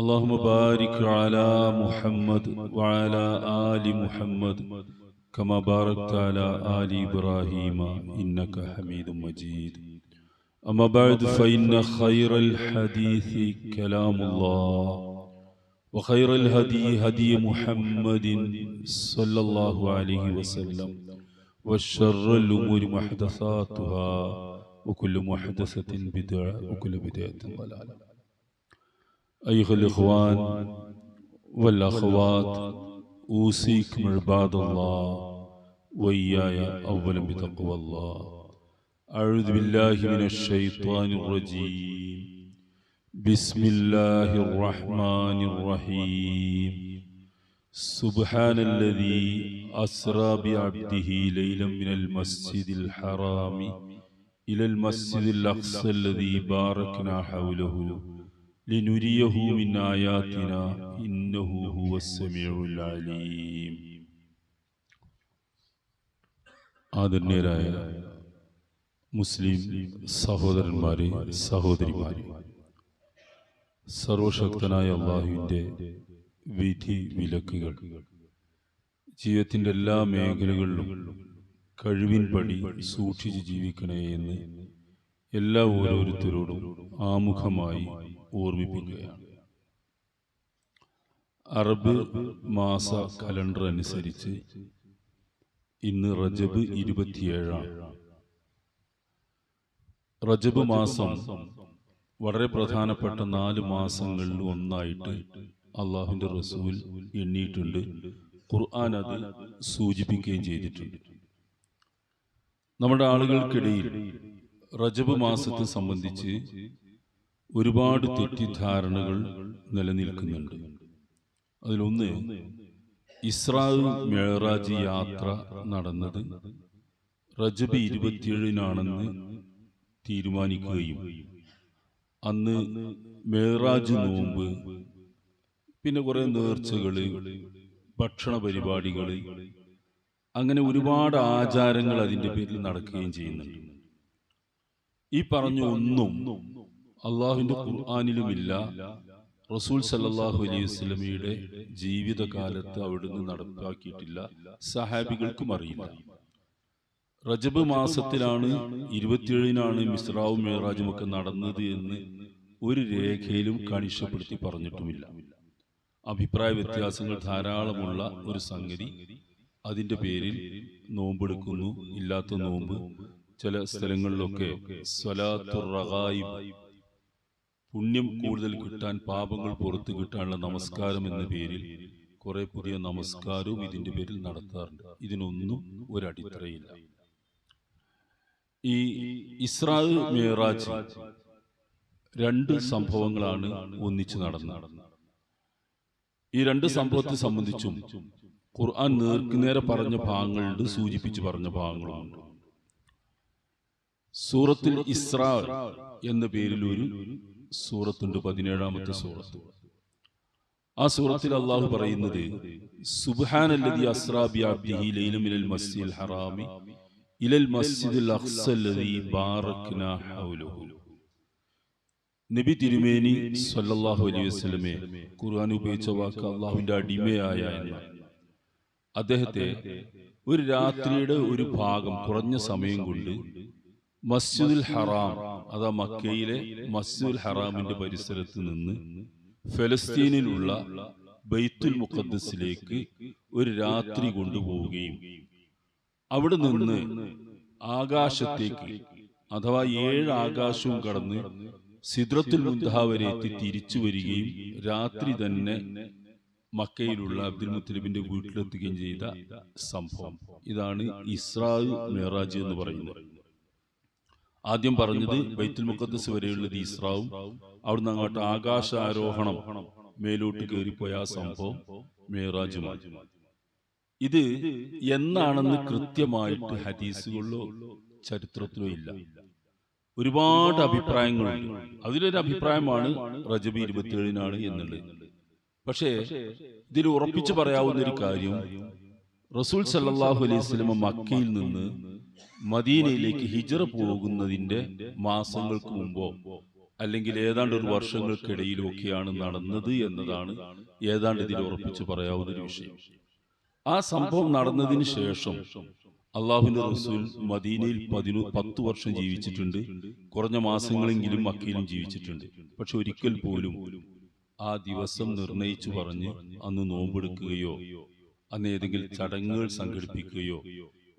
اللهم بارك على محمد وعلى آل محمد كما باركت على آل إبراهيم إنك حميد مجيد. أما بعد فإن خير الحديث كلام الله وخير الهدي هدي محمد صلى الله عليه وسلم والشر الأمور محدثاتها وكل محدثة بدعة وكل بدعة ضلالة. أيها الإخوان والأخوات أوصيكم عباد الله وإياي أولا بتقوى الله أعوذ بالله من الشيطان الرجيم بسم الله الرحمن الرحيم سبحان الذي أسرى بعبده ليلا من المسجد الحرام إلى المسجد الأقصى الذي باركنا حوله لنريه من آياتنا إنه هو السميع العليم ആദരണീയരായ മുസ്ലിം സഹോദരന്മാരെ സഹോദരിമാരെ സർവശക്തനായ അള്ളാഹുവിൻ്റെ വിധി വിലക്കുകൾ ജീവിതത്തിൻ്റെ എല്ലാ മേഖലകളിലും കഴിവിൻപടി സൂക്ഷിച്ച് ജീവിക്കണേ എന്ന് എല്ലാ ഓരോരുത്തരോടും ആമുഖമായി ഓർമ്മിപ്പിക്കുകയാണ്. അറബ് മാസ കലണ്ടർ അനുസരിച്ച് ഇന്ന് റജബ് ഇരുപത്തിയേഴാണ്. റജബ് മാസം വളരെ പ്രധാനപ്പെട്ട നാല് മാസങ്ങളിൽ ഒന്നായിട്ട് അള്ളാഹുവിന്റെ റസൂൽ എണ്ണിയിട്ടുണ്ട്. ഖുർആൻ അത് സൂചിപ്പിക്കുകയും ചെയ്തിട്ടുണ്ട്. നമ്മുടെ ആളുകൾക്കിടയിൽ റജബ് മാസത്തെ സംബന്ധിച്ച് ഒരുപാട് തെറ്റിദ്ധാരണകൾ നിലനിൽക്കുന്നുണ്ട്. അതിലൊന്ന് ഇസ്രായേൽ മേറാജ് യാത്ര നടന്നത് റജബ് ഇരുപത്തിയേഴിനാണെന്ന് തീരുമാനിക്കുകയും അന്ന് മേറാജ് നോമ്പ് പിന്നെ കുറെ നേർച്ചകൾ ഭക്ഷണ പരിപാടികൾ അങ്ങനെ ഒരുപാട് ആചാരങ്ങൾ അതിന്റെ പേരിൽ നടക്കുകയും ചെയ്യുന്നുണ്ട്. ഈ പറഞ്ഞ ഒന്നും അള്ളാഹുവിന്റെ ഖുർആാനിലുമില്ല റസൂൽ സല്ലാഹു അലൈഹി വസ്ലമിയുടെ ജീവിതകാലത്ത് അവിടുന്ന് നടപ്പാക്കിയിട്ടില്ല സഹാബികൾക്കും അറിയില്ല. റജബ് മാസത്തിലാണ് ഇരുപത്തിയേഴിനാണ് മിസ്രാവും മേറാജും ഒക്കെ നടന്നത് എന്ന് ഒരു രേഖയിലും കണിശപ്പെടുത്തി പറഞ്ഞിട്ടുമില്ല. അഭിപ്രായ വ്യത്യാസങ്ങൾ ധാരാളമുള്ള ഒരു സംഗതി അതിന്റെ പേരിൽ നോമ്പെടുക്കുന്നു. ഇല്ലാത്ത നോമ്പ് ചില സ്ഥലങ്ങളിലൊക്കെ സ്വലാത്തു റഗായിബ് പുണ്യം കൂടുതൽ കിട്ടാൻ പാപങ്ങൾ പുറത്തു കിട്ടാനുള്ള നമസ്കാരം എന്ന പേരിൽ കുറെ പുതിയ നമസ്കാരവും ഇതിന്റെ പേരിൽ നടത്താറുണ്ട്. ഇതിനൊന്നും ഒരടിത്തറയില്ല. ഈ ഇസ്രായേൽ മേറാജ് രണ്ട് സംഭവങ്ങളാണ് ഒന്നിച്ച് നടന്നത്. ഈ രണ്ട് സംഭവത്തെ സംബന്ധിച്ചും ഖുർആൻ നേർക്കുനേരെ പറഞ്ഞ ഭാഗങ്ങളുണ്ട് സൂചിപ്പിച്ച് പറഞ്ഞ ഭാഗങ്ങളുണ്ട്. സൂറത്തിൽ ഇസ്രാ എന്ന പേരിൽ ഒരു സൂറത്തുണ്ട് പതിനേഴാമത്തെ സൂറത്ത്. ആ സൂറത്തിൽ അള്ളാഹു പറയുന്നത് സുബ്ഹാനല്ലദി അസ്റാ ബിഅബ്ദിഹി ലൈലൻ മിനൽ മസ്ജിദിൽ ഹറാമി ഇലൽ മസ്ജിദിൽ അഖ്സല്ലദി ബാറക്നാ ഹൗലഹു. നബി തിരുമേനി സല്ലല്ലാഹു അലൈഹി വസല്ലമെ ഖുർആൻ ഉപയോഗിച്ച വാക്ക് അള്ളാഹുവിന്റെ അടിമയായ എന്ന. അദ്ദേഹത്തെ ഒരു രാത്രിയുടെ ഒരു ഭാഗം കുറഞ്ഞ സമയം കൊണ്ട് മസ്ജിദുൽ ഹറാം അതാ മക്കയിലെ മസ്ജിദുൽ ഹറാമിന്റെ പരിസരത്ത് നിന്ന് ഫലസ്തീനിലുള്ള ബൈത്തുൽ മുഖദ്സിലേക്ക് ഒരു രാത്രി കൊണ്ടുപോവുകയും അവിടെ നിന്ന് ആകാശത്തേക്ക് അഥവാ ഏഴ് ആകാശവും കടന്ന് സിദ്രത്തുൽ മുന്തഹ വരെ എത്തി തിരിച്ചു വരികയും രാത്രി തന്നെ മക്കയിലുള്ള അബ്ദുൽ മുത്തലിബിന്റെ വീട്ടിലെത്തുകയും ചെയ്ത സംഭവം. ഇതാണ് ഇസ്രായു മെഹറാജ് എന്ന് പറയുന്നത്. ആദ്യം പറഞ്ഞത് ബൈത്തുൽ മുഖദ്സ് വരെയുള്ളത് ഇസ്രാവും അവിടുന്ന് അങ്ങോട്ട് ആകാശാരോഹണം മേലോട്ട് കയറിപ്പോയ ആ സംഭവം മേറാജുമാണ് ഇത് എന്നാണെന്ന് കൃത്യമായിട്ട് ഹദീസുകളിലോ ചരിത്രത്തിലോ ഇല്ല. ഒരുപാട് അഭിപ്രായങ്ങളുണ്ട്. അതിലൊരു അഭിപ്രായമാണ് റജബി ഇരുപത്തിയേഴിനാണ് എന്നുള്ളത്. പക്ഷേ ഇതിൽ ഉറപ്പിച്ചു പറയാവുന്ന ഒരു കാര്യം റസൂൽ സല്ലാഹു അലൈഹി സ്വലമ മക്കയിൽ നിന്ന് മദീനയിലേക്ക് ഹിജറ പോകുന്നതിന്റെ മാസങ്ങൾക്ക് മുമ്പോ അല്ലെങ്കിൽ ഏതാണ്ട് ഒരു വർഷങ്ങൾക്കിടയിലൊക്കെയാണ് നടന്നത് എന്നതാണ് ഏതാണ്ട് ഇതിൽ ഉറപ്പിച്ചു പറയാവുന്ന ഒരു വിഷയം. ആ സംഭവം നടന്നതിന് ശേഷം അള്ളാഹുവിന്റെ റസൂൽ മദീനയിൽ പതിനു പത്തു വർഷം ജീവിച്ചിട്ടുണ്ട്. കുറഞ്ഞ മാസങ്ങളെങ്കിലും മക്കയിലും ജീവിച്ചിട്ടുണ്ട്. പക്ഷെ ഒരിക്കൽ പോലും ആ ദിവസം നിർണയിച്ചു പറഞ്ഞ് അന്ന് നോമ്പെടുക്കുകയോ അന്ന് ഏതെങ്കിലും ചടങ്ങുകൾ സംഘടിപ്പിക്കുകയോ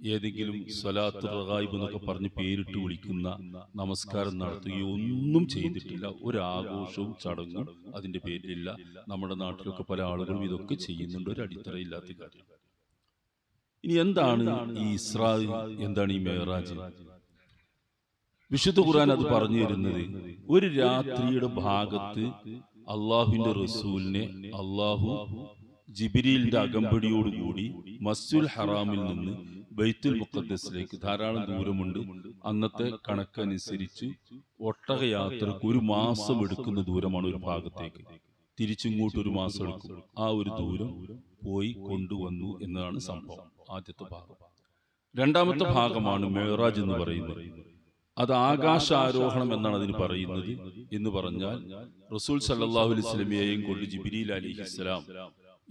ഏതെങ്കിലും സ്വലാത്ത് റഹായിബ് എന്നൊക്കെ പറഞ്ഞ് പേരിട്ട് വിളിക്കുന്ന നമസ്കാരം നടത്തുകയോ ഒന്നും ചെയ്തിട്ടില്ല. ഒരു ആഘോഷവും ചടങ്ങും അതിന്റെ പേരിലില്ല. നമ്മുടെ നാട്ടിലൊക്കെ പല ആളുകളും ഇതൊക്കെ ചെയ്യുന്നുണ്ട്. ഒരു അടിത്തറയില്ലാത്ത കാര്യം. ഇനി എന്താണ് ഈ ഇസ്രാ എന്താണ് ഈ മേറാജ് വിശുദ്ധ ഖുർആൻ അത് പറഞ്ഞു തരുന്നത് ഒരു രാത്രിയുടെ ഭാഗത്ത് അള്ളാഹുവിന്റെ റസൂലിനെ അള്ളാഹു ജിബിരിലിന്റെ അകമ്പടിയോടുകൂടി മസ്ജുൽ ഹറാമിൽ നിന്ന് ബൈത്തുൽ മുഖദ്സിലേക്ക് ധാരാളം ദൂരമുണ്ട്. അന്നത്തെ കണക്കനുസരിച്ച് ഒട്ടകയാത്രക്ക് ഒരു മാസം എടുക്കുന്ന ദൂരമാണ് ഒരു ഭാഗത്തേക്ക്. തിരിച്ചിങ്ങോട്ട് ഒരു മാസം എടുക്കും. ആ ഒരു ദൂരം പോയി കൊണ്ടുവന്നു എന്നതാണ് സംഭവം. ആദ്യത്തെ ഭാഗം. രണ്ടാമത്തെ ഭാഗമാണ് മേറാജ് എന്ന് പറയുന്നത്. അത് ആകാശാരോഹണം എന്നാണ് അതിന് പറയുന്നത് എന്ന് പറഞ്ഞാൽ റസൂൽ സല്ലാഹു അലൈഹി സ്വലമിയെയും കൊണ്ട് ജിബിരിൽ അലിഹിസ്സലാം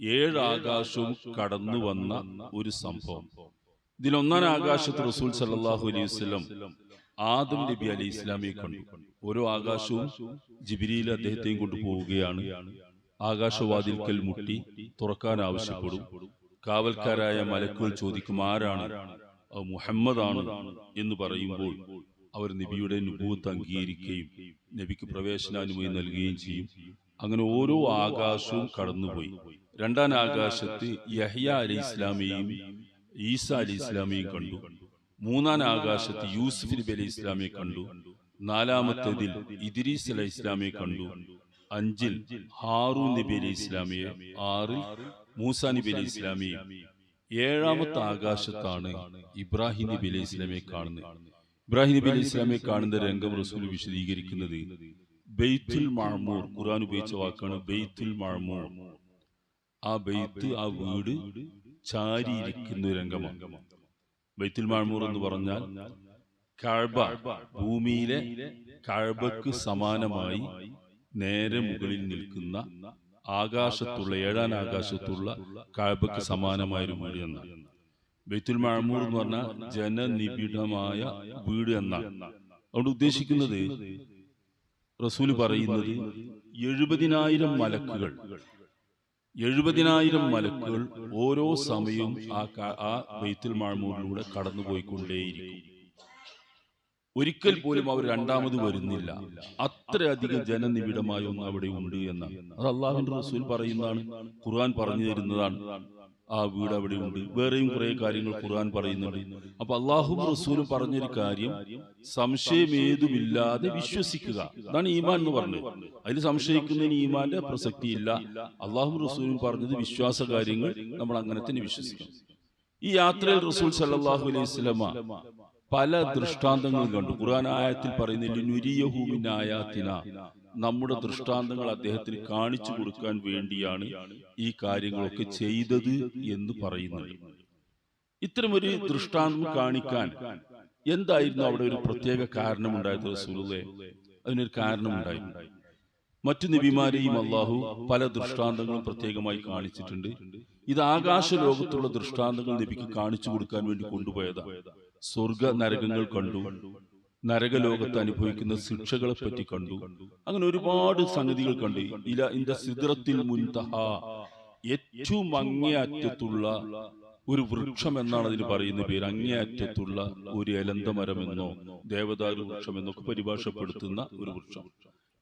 ഏഴ് ആകാശവും കടന്നു വന്ന ഒരു സംഭവം. ഇതിൽ ഒന്നാം ആകാശത്ത് റസൂൽ സല്ലാഹു അലൈഹി വസ്ലം ആദം നബി അലി ഇസ്ലാമിയെ കണ്ടു ഓരോ ആകാശവും ജിബിരിയിൽ അദ്ദേഹത്തെയും കൊണ്ടുപോവുകയാണ് ആകാശവാതിൽക്കൽ മുട്ടി തുറക്കാൻ ആവശ്യപ്പെടും. കാവൽക്കാരായ മലക്കുകൾ ചോദിക്കും ആരാണ്? മുഹമ്മദാണ് എന്ന് പറയുമ്പോൾ അവർ നബിയുടെ നുപൂത്ത് അംഗീകരിക്കുകയും നബിക്ക് പ്രവേശനാനുമതി നൽകുകയും ചെയ്യും. അങ്ങനെ ഓരോ ആകാശവും കടന്നുപോയി. രണ്ടാം ആകാശത്ത് യഹ്യ അലി ഇസ്ലാമിയെയും ഈസ അലി ഇസ്ലാമിയെ കണ്ടു. മൂന്നാം ആകാശത്ത് യൂസുഫ് നബി അലി ഇസ്ലാമിയെ കണ്ടു. നാലാമത്തേതിൽ ഇദ്രീസ് അലി ഇസ്ലാമിയെ കണ്ടു. അഞ്ചിൽ ഹാറു നബി അലി ഇസ്ലാമിയെ ആറിൽ മൂസ നബി അലി ഇസ്ലാമിയെ. ഏഴാമത്തെ ആകാശത്താണ് ഇബ്രാഹിം നബി അലി ഇസ്ലാമിയെ കാണുന്നത്. ഇബ്രാഹിം നബി അലി ഇസ്ലാമിയെ കാണുന്ന രംഗം റസൂൽ വിശദീകരിക്കുന്നത് ബെയ്ത്തുൽ മഴമൂർ ഖുർആൻ ഉപയോഗിച്ച വാക്കാണ് ബെയ്ത്തുൽ മഴമൂർ ആ ബെയ്ത്ത് ആ വീട് ചാരിയിരിക്കുന്ന രംഗമാണ്. ബൈത്തുൽ മാഴ്മൂർ എന്ന് പറഞ്ഞാൽ കഴബ ഭൂമിയിലെ കഴബക്ക് സമാനമായി നേരെ മുകളിൽ നിൽക്കുന്ന ആകാശത്തുള്ള ഏഴാം ആകാശത്തുള്ള കഴബക്ക് സമാനമായ ഒരു വീട് എന്നാണ്. ബൈത്തുൽ മാഴ്മൂർ എന്ന് പറഞ്ഞാൽ ജനനിബിഡമായ വീട് എന്നാണ്. അതുകൊണ്ട് ഉദ്ദേശിക്കുന്നത് റസൂൽ പറയുന്നത് എഴുപതിനായിരം മലക്കുകൾ. എഴുപതിനായിരം മലക്കുകൾ ഓരോ സമയവും ആ ആ ബൈത്തുൽ മാമൂരിലൂടെ കടന്നുപോയിക്കൊണ്ടേയിരിക്കും. ഒരിക്കൽ പോലും അവർ രണ്ടാമത് വരുന്നില്ല. അത്രയധികം ജനനിബിഡമായ ഒന്ന് അവിടെ ഉണ്ട് എന്നാണ് അത് അള്ളാഹുന്റെ റസൂൽ പറയുന്നതാണ്. ഖുർആൻ പറഞ്ഞു തരുന്നതാണ്. ആ വീട് അവിടെ ഉണ്ട്. വേറെയും കുറെ കാര്യങ്ങൾ ഖുർആൻ പറയുന്നുണ്ട്. അപ്പൊ അള്ളാഹും റസൂലും പറഞ്ഞൊരു കാര്യം സംശയം ഏതുമില്ലാതെ വിശ്വസിക്കുക. അതാണ് ഈമാൻ എന്ന് പറഞ്ഞത്. അതിൽ സംശയിക്കുന്നതിന് ഈമാന്റെ പ്രസക്തി ഇല്ല അള്ളാഹും റസൂലും പറഞ്ഞത് വിശ്വാസ കാര്യങ്ങൾ നമ്മൾ അങ്ങനെ തന്നെ വിശ്വസിക്കണം. ഈ യാത്രയിൽ റസൂൽ സല്ലാഹു അലൈഹി പല ദൃഷ്ടാന്തങ്ങളും കണ്ടു. ഖുർആൻ ആയത്തിൽ പറയുന്നില്ല നമ്മുടെ ദൃഷ്ടാന്തങ്ങൾ അദ്ദേഹത്തിന് കാണിച്ചു കൊടുക്കാൻ വേണ്ടിയാണ് ഈ കാര്യങ്ങളൊക്കെ ചെയ്തത് എന്ന് പറയുന്നത്. ഇത്തരമൊരു ദൃഷ്ടാന്തം കാണിക്കാൻ എന്തായിരുന്നു അവിടെ ഒരു പ്രത്യേക കാരണമുണ്ടായത് റസൂലുള്ളേ? അതിനൊരു കാരണമുണ്ടായിരുന്നു മറ്റു നബിമാരെയും അള്ളാഹു പല ദൃഷ്ടാന്തങ്ങളും പ്രത്യേകമായി കാണിച്ചിട്ടുണ്ട്. ഇത് ആകാശ ലോകത്തുള്ള ദൃഷ്ടാന്തങ്ങൾ നബിക്ക് കാണിച്ചു കൊടുക്കാൻ വേണ്ടി കൊണ്ടുപോയതാണ് സ്വർഗ നരകങ്ങൾ കണ്ടു. നരകലോകത്ത് അനുഭവിക്കുന്ന ശിക്ഷകളെ പറ്റി കണ്ടു. അങ്ങനെ ഒരുപാട് സംഗതികൾ കണ്ടു. ഇല ഇന്റെ സിദ്രത്തിൽ മുൻതഹ ഏറ്റവും അങ്ങേയറ്റത്തുള്ള ഒരു വൃക്ഷം എന്നാണ് അതിന് പറയുന്ന പേര്. അങ്ങേയറ്റത്തുള്ള ഒരു എലന്തമരമെന്നോ ദേവദാരു വൃക്ഷം എന്നൊക്കെ പരിഭാഷപ്പെടുത്തുന്ന ഒരു വൃക്ഷം.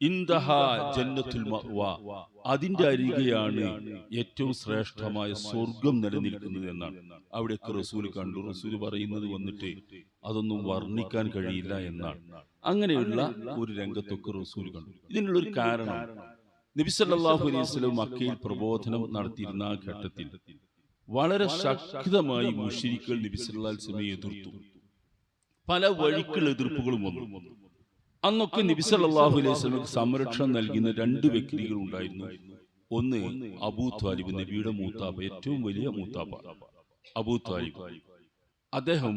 ഇന്ദഹ ജന്നത്തുൽ മഅ്വ. അതിന്റെ അരികെയാണ് ഏറ്റവും ശ്രേഷ്ഠമായ സ്വർഗം നിലനിൽക്കുന്നത് എന്നാണ്. അവിടെയൊക്കെ റസൂൽ കണ്ടു. റസൂൽ പറയുന്നത് വന്നിട്ട് അതൊന്നും വർണിക്കാൻ കഴിയില്ല എന്നാണ്. അങ്ങനെയുള്ള ഒരു രംഗത്തൊക്കെ റസൂൽ കണ്ടു. ഇതിനുള്ള ഒരു കാരണം നബി സല്ലല്ലാഹു അലൈഹി വസല്ലം മക്കയിൽ പ്രബോധനം നടത്തിയിരുന്ന ആ ഘട്ടത്തിൽ വളരെ ശക്തമായി മുഷിരിക്കൾ നബി സല്ലല്ലാഹു അലൈഹി എതിർത്തു. പല വഴിക്കുള്ള എതിർപ്പുകളും വന്നു. അന്നൊക്കെ നബി സല്ലല്ലാഹു അലൈഹി വസല്ലമക്ക് സംരക്ഷണം നൽകുന്ന രണ്ട് വ്യക്തികൾ ഉണ്ടായിരുന്നു. ഒന്ന് അബൂ താലിബ് നബിയുടെ മൂത്താപ്പ ഏറ്റവും വലിയ മൂത്താപ്പ. Abu Talib. അദ്ദേഹം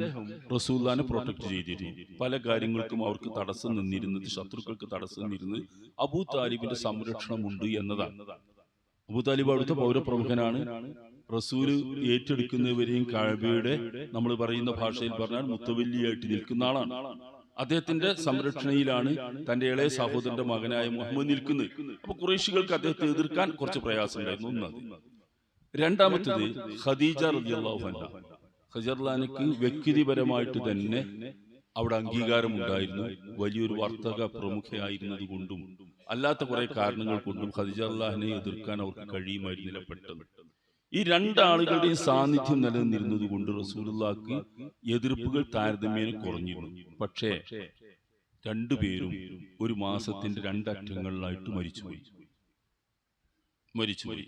റസൂല്ലാനെ പ്രൊട്ടക്ട് ചെയ്തിരുന്നു. പല കാര്യങ്ങൾക്കും അവർക്ക് തടസ്സം നിന്നിരുന്നത് ശത്രുക്കൾക്ക് തടസ്സം നിന്നിരുന്നത് അബൂ താലിബിന്റെ സംരക്ഷണമുണ്ട് എന്നതാണ്. അബൂ താലിബ് അവിടുത്തെ പൗരപ്രമുഖനാണ്. റസൂൽ ഏറ്റെടുക്കുന്നവരെയും കാഴ്ബയുടെ നമ്മൾ പറയുന്ന ഭാഷയിൽ പറഞ്ഞാൽ മുത്തവല്ലിയായിട്ട് നിൽക്കുന്ന ആളാണ്. അദ്ദേഹത്തിന്റെ സംരക്ഷണയിലാണ് തന്റെ ഇളയ സഹോദരന്റെ മകനായ മുഹമ്മദ് നിൽക്കുന്നത്. അപ്പൊ കുറേശികൾക്ക് അദ്ദേഹത്തെ എതിർക്കാൻ കുറച്ച് പ്രയാസമുണ്ടായിരുന്നു ഒന്നത് രണ്ടാമത്തത് ഖദീജ അൻഹ. ഖജർലാനക്ക് വ്യക്തിപരമായിട്ട് തന്നെ അവിടെ അംഗീകാരം ഉണ്ടായിരുന്നു വലിയൊരു വർത്തക പ്രമുഖയായിരുന്നത് കൊണ്ടും അല്ലാത്ത കുറെ കാരണങ്ങൾ കൊണ്ടും ഖദീജ അള്ളാഹിനെ എതിർക്കാൻ അവർക്ക് കഴിയുമായിരുന്നില്ല. പെട്ടെന്ന്. ഈ രണ്ടാളുകളുടെയും സാന്നിധ്യം നിലനിന്നിരുന്നത് കൊണ്ട് റസൂലുള്ളാക്ക് എതിർപ്പുകൾ താരതമ്യേന കുറഞ്ഞിരുന്നു. പക്ഷേ രണ്ടുപേരും ഒരു മാസത്തിന്റെ രണ്ടറ്റങ്ങളിലായിട്ട് മരിച്ചുപോയി മരിച്ചുപോയി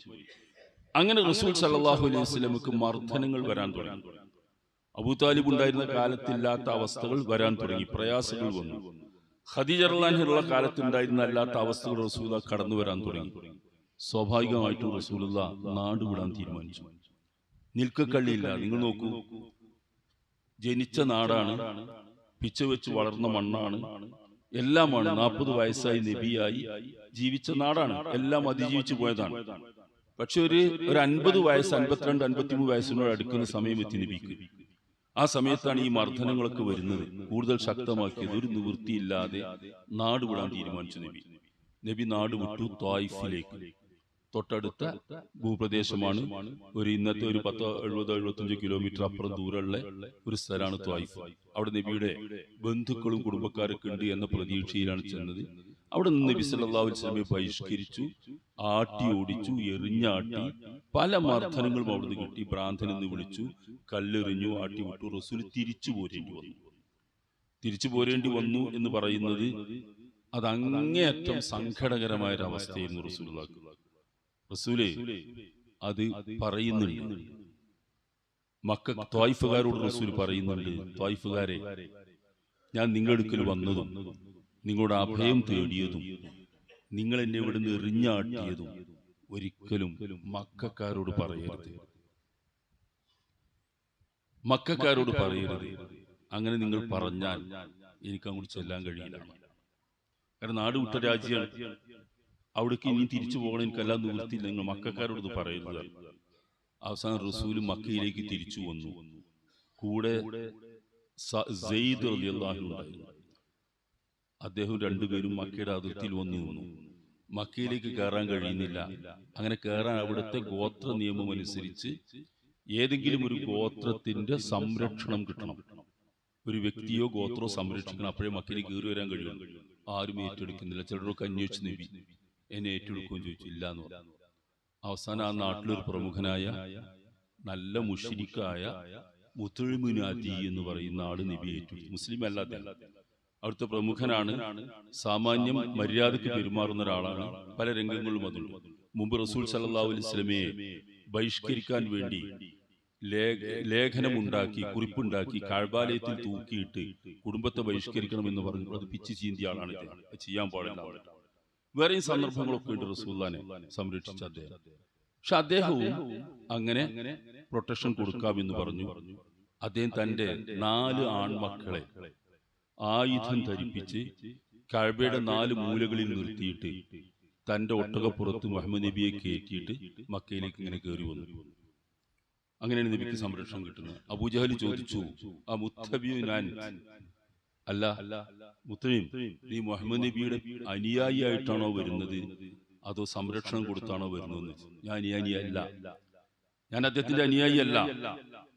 അങ്ങനെ റസൂൽ സല്ലല്ലാഹു അലൈഹി വസല്ലമക്ക് മർദ്ദനങ്ങൾ വരാൻ തുടങ്ങി. അബൂതാലിബ് ഉണ്ടായിരുന്ന കാലത്തില്ലാത്ത അവസ്ഥകൾ വരാൻ തുടങ്ങി. പ്രയാസങ്ങൾ വന്നു. ഖദീജ റളിയല്ലാഹുള്ള കാലത്തുണ്ടായിരുന്ന അല്ലാത്ത അവസ്ഥകൾ റസൂല കടന്നു വരാൻ തുടങ്ങി. സ്വാഭാവികമായിട്ടും റസൂലുള്ള നാടുവിടാൻ തീരുമാനിച്ചു. നിൽക്കക്കള്ളിയില്ല. നിങ്ങൾ നോക്കൂ. ജനിച്ച നാടാണ് പിച്ച വെച്ച് വളർന്ന മണ്ണാണ് എല്ലാമാണ് നാൽപ്പത് വയസ്സായി നബിയായി ജീവിച്ച നാടാണ്. എല്ലാം അതിജീവിച്ചു പോയതാണ്. പക്ഷെ ഒരു ഒരു അൻപത് വയസ്സ് അൻപത്തിരണ്ട് അൻപത്തിമൂന്ന് വയസ്സിനോട് അടുക്കുന്ന സമയം എത്തി നബിക്ക് ആ സമയത്താണ് ഈ മർദ്ദനങ്ങളൊക്കെ വരുന്നത്. കൂടുതൽ ശക്തമാക്കിയത് ഒരു നിവൃത്തിയില്ലാതെ നാട് വിടാൻ തീരുമാനിച്ചു നബി. നബി. നാട് വിട്ടു ത്വായിഫിലേക്ക് തൊട്ടടുത്ത ഭൂപ്രദേശമാണ്. ഒരു ഇന്നത്തെ ഒരു പത്തോ എഴുപതോ എഴുപത്തഞ്ചോ കിലോമീറ്റർ അപ്പുറം ദൂരമുള്ള ഒരു സ്ഥലമാണ് ത്വായിഫ്. അവിടെ നബിയുടെ ബന്ധുക്കളും കുടുംബക്കാരൊക്കെ ഉണ്ട് എന്ന പ്രതീക്ഷയിലാണ് ചെന്നത്. അവിടെ നിന്ന് നബി സല്ലല്ലാഹു അലൈഹി വസല്ലമയെ ബഹിഷ്കരിച്ചു ആട്ടി ഓടിച്ചു എറിഞ്ഞാട്ടി പല മർദ്ദനങ്ങളും അവിടുന്ന് കിട്ടി. ഭ്രാന്തനെന്ന് വിളിച്ചു കല്ലെറിഞ്ഞു ആട്ടി വിട്ടു. റസൂൽ തിരിച്ചു പോരേണ്ടി വന്നു. തിരിച്ചു പോരേണ്ടി വന്നു എന്ന് പറയുന്നത് അത് അങ്ങേയറ്റം സങ്കടകരമായ ഒരു അവസ്ഥയായിരുന്നു റസൂലുള്ളാഹ്. റസൂലേ അത് പറയുന്നുണ്ട്. മക്ക ത്വായിഫുകാരോട് റസൂൽ പറയുന്നുണ്ട്. ത്വായിഫുകാരെ ഞാൻ നിങ്ങളെടുക്കൽ വന്നതും നിങ്ങളുടെ അഭയം തേടിയതും നിങ്ങൾ എന്നെ ഇവിടുന്ന് എറിഞ്ഞാട്ടിയതും ഒരിക്കലും മക്കാരോട് പറയരുത്. മക്കാരോട് പറയരുത്. അങ്ങനെ നിങ്ങൾ പറഞ്ഞാൽ എനിക്ക് അങ്ങോട്ട് ചെല്ലാൻ കഴിയില്ല. കാരണം നാട് വിട്ട രാജ്യമാണ് അവിടേക്ക് ഇനി തിരിച്ചു പോകണം എനിക്കെല്ലാം നിവൃത്തിയില്ല നിങ്ങൾ മക്കാരോട് പറയുന്നത്. അവസാനം റസൂൽ മക്കയിലേക്ക് തിരിച്ചു വന്നു. കൂടെ സെയ്ദ് ഉണ്ടായിരുന്നു. അദ്ദേഹം രണ്ടുപേരും മക്കയുടെ അതിർത്തിയിൽ വന്നു നിന്നു. മക്കയിലേക്ക് കയറാൻ കഴിയുന്നില്ല. അങ്ങനെ കയറാൻ അവിടുത്തെ ഗോത്ര നിയമം അനുസരിച്ച് ഏതെങ്കിലും ഒരു ഗോത്രത്തിന്റെ സംരക്ഷണം കിട്ടണം. ഒരു വ്യക്തിയോ ഗോത്രോ സംരക്ഷിക്കണം. അപ്പോഴേ മക്കയിലേക്ക് കയറി വരാൻ കഴിയുള്ളൂ. ആരും ഏറ്റെടുക്കുന്നില്ല. ചിലരൊക്കെ അന്വേഷിച്ച് നബി എന്നെ ഏറ്റെടുക്കുകയും ചോദിച്ചു ഇല്ല എന്ന് പറഞ്ഞു അവസാനം ആ നാട്ടിലൊരു പ്രമുഖനായ നല്ല മുഷിരിക്കായ മുത്തുഴിമുനാദി എന്ന് പറയുന്ന ആൾ നബി ഏറ്റെടുത്തു. മുസ്ലിം അല്ലാതെ അവിടുത്തെ പ്രമുഖനാണ്. സാമാന്യം മര്യാദയ്ക്ക് പെരുമാറുന്ന ഒരാളാണ്. പല രംഗങ്ങളിലും അതുണ്ട്. മുമ്പ് റസൂൽ സല്ലല്ലാഹു അലൈഹി വസല്ലമയെ ബഹിഷ്കരിക്കാൻ വേണ്ടി ലേഖനമുണ്ടാക്കി കുറിപ്പുണ്ടാക്കി കാഴ്ബാലയത്തിൽ തൂക്കിയിട്ട് കുടുംബത്തെ ബഹിഷ്കരിക്കണമെന്ന് പറഞ്ഞു അത് പിച്ച് ചീന്തിയ ആളാണ് ചെയ്യാൻ പാടില്ല. വേറെയും സന്ദർഭങ്ങളൊക്കെ ഉണ്ട് റസൂല്ലാനെ സംരക്ഷിച്ച അദ്ദേഹം. പക്ഷെ അദ്ദേഹവും അങ്ങനെ പ്രൊട്ടക്ഷൻ കൊടുക്കാമെന്ന് പറഞ്ഞു. അദ്ദേഹം തന്റെ നാല് ആൺമക്കളെ ആയുധം ധരിപ്പിച്ച് കഴബയുടെ നാല് മൂലകളിൽ നിർത്തിയിട്ട് തന്റെ ഒട്ടകപ്പുറത്ത് മുഹമ്മദ് നബിയെ കയറ്റിയിട്ട് മക്കയിലേക്ക് ഇങ്ങനെ കയറി വന്നു. അങ്ങനെയാണ് നബിക്ക് സംരക്ഷണം കിട്ടുന്നത്. അബൂജഹൽ ചോദിച്ചു ആ മുത്തബിയു ഞാൻ അല്ല മുത്തബീം നീ മുഹമ്മദ് നബിയുടെ അനുയായിയായിട്ടാണോ വരുന്നത്? അതോ സംരക്ഷണം കൊടുത്താണോ വരുന്നത് ഞാൻ ഞാൻ അനുയായിയല്ല. ഞാൻ അദ്ദേഹത്തിന്റെ അനുയായി അല്ല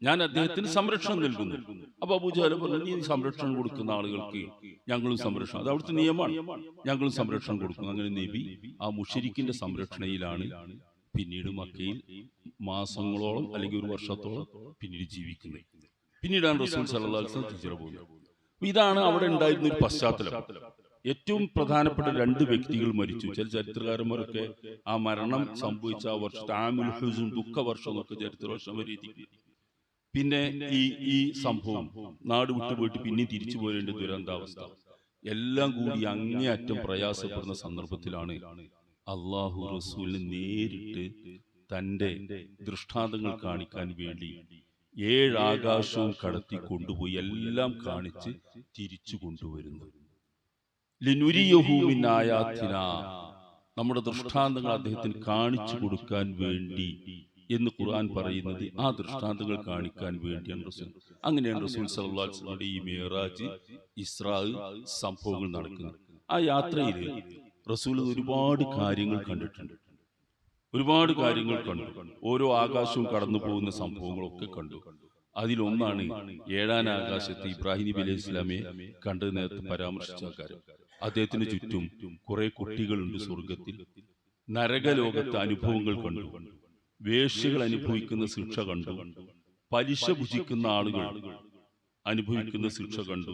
ഞാൻ അദ്ദേഹത്തിന് സംരക്ഷണം നൽകുന്നു. അപ്പൊ അബൂജാല പറഞ്ഞു നീ സംരക്ഷണം കൊടുക്കുന്ന ആളുകൾക്ക് ഞങ്ങളും സംരക്ഷണം. അത് അവിടുത്തെ നിയമമാണ്. ഞങ്ങളും സംരക്ഷണം കൊടുക്കുന്നു. അങ്ങനെ നബി ആ മുഷരിക്കിന്റെ സംരക്ഷണയിലാണ് പിന്നീട് മക്കയിൽ മാസങ്ങളോളം അല്ലെങ്കിൽ ഒരു വർഷത്തോളം പിന്നീട് ജീവിക്കുന്നത്. പിന്നീടാണ് റസൂൽ വസല്ലം ഹിജ്റ പോകുന്നത് ഇതാണ് അവിടെ ഉണ്ടായിരുന്ന ഒരു പശ്ചാത്തലം. ഏറ്റവും പ്രധാനപ്പെട്ട രണ്ട് വ്യക്തികൾ മരിച്ചു. ചില ചരിത്രകാരന്മാരൊക്കെ ആ മരണം സംഭവിച്ച ആ വർഷത്തെ ആമുൽ ദുഃഖ വർഷം എന്നൊക്കെ ചരിത്ര വർഷം വരെ പിന്നെ ഈ ഈ സംഭവം നാട് വിട്ടു പോയിട്ട് പിന്നെ തിരിച്ചു പോരേണ്ട ദുരന്താവസ്ഥ. എല്ലാം കൂടി അങ്ങേയറ്റം പ്രയാസപ്പെടുന്ന സന്ദർഭത്തിലാണ് അള്ളാഹു റസൂലിന് നേരിട്ട് തന്റെ ദൃഷ്ടാന്തങ്ങൾ കാണിക്കാൻ വേണ്ടി ഏഴ് ആകാശവും കടത്തി കൊണ്ടുപോയി എല്ലാം കാണിച്ച് തിരിച്ചു കൊണ്ടുവരുന്നു. ലിനുരിയഹൂമിനായാത്തിന നമ്മുടെ ദൃഷ്ടാന്തങ്ങൾ അദ്ദേഹത്തിന് കാണിച്ചു കൊടുക്കാൻ വേണ്ടി എന്ന് ഖുർആൻ പറയുന്നത് ആ ദൃഷ്ടാന്തങ്ങൾ കാണിക്കാൻ വേണ്ടിയാണ് റസൂൽ അങ്ങനെയാണ് റസൂൽ വസല്ലമയുടെ ഈ മേറാജ് ഇസ്രാ സംഭവങ്ങൾ നടക്കുന്നത് ആ യാത്രയിൽ റസൂൽ ഒരുപാട് കാര്യങ്ങൾ കണ്ടിട്ടുണ്ട്. ഒരുപാട് കാര്യങ്ങൾ കണ്ടു. ഓരോ ആകാശവും കടന്നു പോകുന്ന സംഭവങ്ങളൊക്കെ കണ്ടു. അതിലൊന്നാണ് ഏഴാം ആകാശത്ത് ഇബ്രാഹിം നബി അലൈഹി ഇസ്ലാമെ കണ്ടത് നേരത്തെ പരാമർശിച്ച കാര്യം അദ്ദേഹത്തിന് ചുറ്റും കുറെ കുട്ടികളുണ്ട് സ്വർഗത്തിൽ. നരകലോകത്തെ അനുഭവങ്ങൾ കണ്ടു. വേഷ്യകൾ അനുഭവിക്കുന്ന ശിക്ഷ കണ്ടു. പലിശ ഭുജിക്കുന്ന ആളുകൾ അനുഭവിക്കുന്ന ശിക്ഷ കണ്ടു.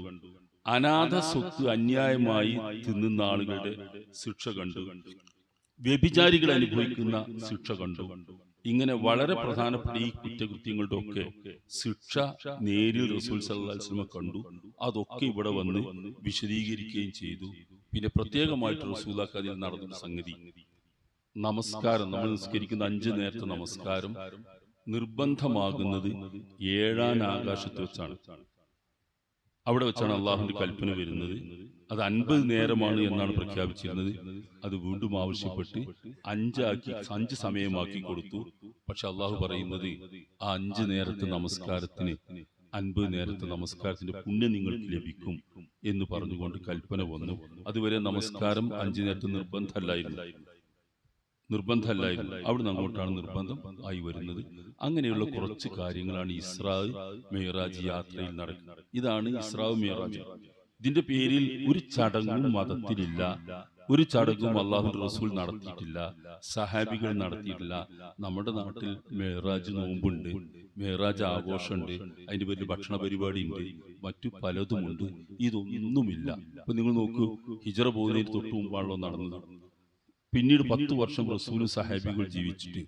അനാഥ സ്വത്ത് അന്യായമായി തിന്നുന്ന ആളുകളുടെ ശിക്ഷ കണ്ടു. വ്യഭിചാരികൾ അനുഭവിക്കുന്ന ശിക്ഷ കണ്ടു. ഇങ്ങനെ വളരെ പ്രധാനപ്പെട്ട ഈ കുറ്റകൃത്യങ്ങളുടെ ഒക്കെ ശിക്ഷ നേരിൽ റസൂൽ സല്ലാസ്ലമ കണ്ടു. അതൊക്കെ ഇവിടെ വന്ന് വിശദീകരിക്കുകയും ചെയ്തു. പിന്നെ പ്രത്യേകമായിട്ട് റസൂലാക്ക് അതിൽ നടന്ന സംഗതി നമസ്കാരം. നമ്മൾ നിസ്കരിക്കുന്ന അഞ്ച് നേരത്തെ നമസ്കാരം. നിർബന്ധമാകുന്നത് ഏഴാം ആകാശത്ത് വെച്ചാണ്. അവിടെ വെച്ചാണ് അള്ളാഹുവിന്റെ കൽപ്പന വരുന്നത്. അത് അൻപത് നേരമാണ് എന്നാണ് പ്രഖ്യാപിച്ചിരുന്നത്. അത് വീണ്ടും ആവശ്യപ്പെട്ട് അഞ്ചാക്കി അഞ്ച് സമയമാക്കി കൊടുത്തു. പക്ഷെ അള്ളാഹു പറയുന്നത് ആ അഞ്ച് നേരത്തെ നമസ്കാരത്തിന് അൻപത് നേരത്തെ നമസ്കാരത്തിന്റെ പുണ്യം നിങ്ങൾക്ക് ലഭിക്കും എന്ന് പറഞ്ഞുകൊണ്ട് കൽപ്പന വന്നു. അതുവരെ നമസ്കാരം അഞ്ചു നേരത്തെ നിർബന്ധമല്ലായിരുന്നു നിർബന്ധമല്ലായിരുന്നു. അവിടുന്ന് അങ്ങോട്ടാണ് നിർബന്ധം ആയി വരുന്നത്. അങ്ങനെയുള്ള കുറച്ച് കാര്യങ്ങളാണ് ഇസ്രാവ് മേറാജ് യാത്രയിൽ നടക്കുന്നത്. ഇതാണ് ഇസ്രാവ് മേറാജ് ഇതിന്റെ പേരിൽ ഒരു ചടങ്ങും മതത്തിലില്ല. ഒരു ചടങ്ങും അള്ളാഹു റസൂൽ നടത്തിയിട്ടില്ല. സഹാബികൾ നടത്തിയിട്ടില്ല. നമ്മുടെ നാട്ടിൽ മേറാജ് നോമ്പുണ്ട്. മേറാജ് ആഘോഷമുണ്ട്. അതിന്റെ പേരിൽ ഭക്ഷണ പരിപാടി ഉണ്ട് മറ്റു പലതുമുണ്ട്. ഇതൊന്നുമില്ല. അപ്പൊ നിങ്ങൾ നോക്കൂ ഹിജറ പോകുന്നതിന് തൊട്ട് മുമ്പാണല്ലോ നടന്നത്. പിന്നീട് പത്ത് വർഷം റസൂൽ സഹാബികൾ ജീവിച്ചിട്ട്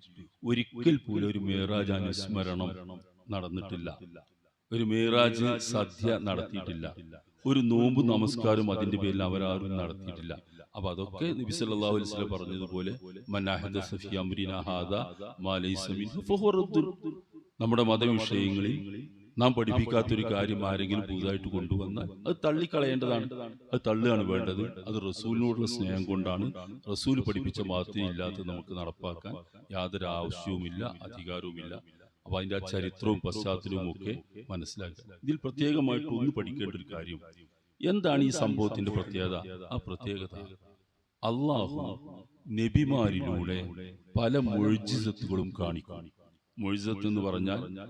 ഒരിക്കൽ പോലും ഒരു മേറാജ് അനുസ്മരണം നടന്നിട്ടില്ല. ഒരു മേറാജ് സദ്യ നടത്തിയിട്ടില്ല. ഒരു നോമ്പ് നമസ്കാരം അതിന്റെ പേരിൽ അവരാരും നടത്തിയിട്ടില്ല. അപ്പൊ അതൊക്കെ നബി സല്ലല്ലാഹു അലൈഹി വസല്ലം പറഞ്ഞതുപോലെ സഫി അംരിന ഹാദ. നമ്മുടെ മതവിഷയങ്ങളിൽ നാം പഠിപ്പിക്കാത്തൊരു കാര്യം ആരെങ്കിലും പുതുതായിട്ട് കൊണ്ടുവന്നാൽ അത് തള്ളിക്കളയേണ്ടതാണ്. അത് തള്ളുകയാണ് വേണ്ടത്. അത് റസൂലിനോടുള്ള സ്നേഹം കൊണ്ടാണ് റസൂൽ പഠിപ്പിച്ച മതത്തിൽ ഇല്ലാത്ത നമുക്ക് നടപ്പാക്കാൻ യാതൊരു ആവശ്യവുമില്ല അധികാരവുമില്ല. അപ്പൊ അതിന്റെ ആ ചരിത്രവും പശ്ചാത്തലവും ഒക്കെ മനസ്സിലാക്കുക. ഇതിൽ പ്രത്യേകമായിട്ട് ഒന്ന് പഠിക്കേണ്ട ഒരു കാര്യം. എന്താണ് ഈ സംഭവത്തിന്റെ പ്രത്യേകത? ആ പ്രത്യേകത? അള്ളാഹു നബിമാരിലൂടെ പല മൊഴിജിസത്തുകളും കാണിക്കും. മൊഴിജത്ത് എന്ന് പറഞ്ഞാൽ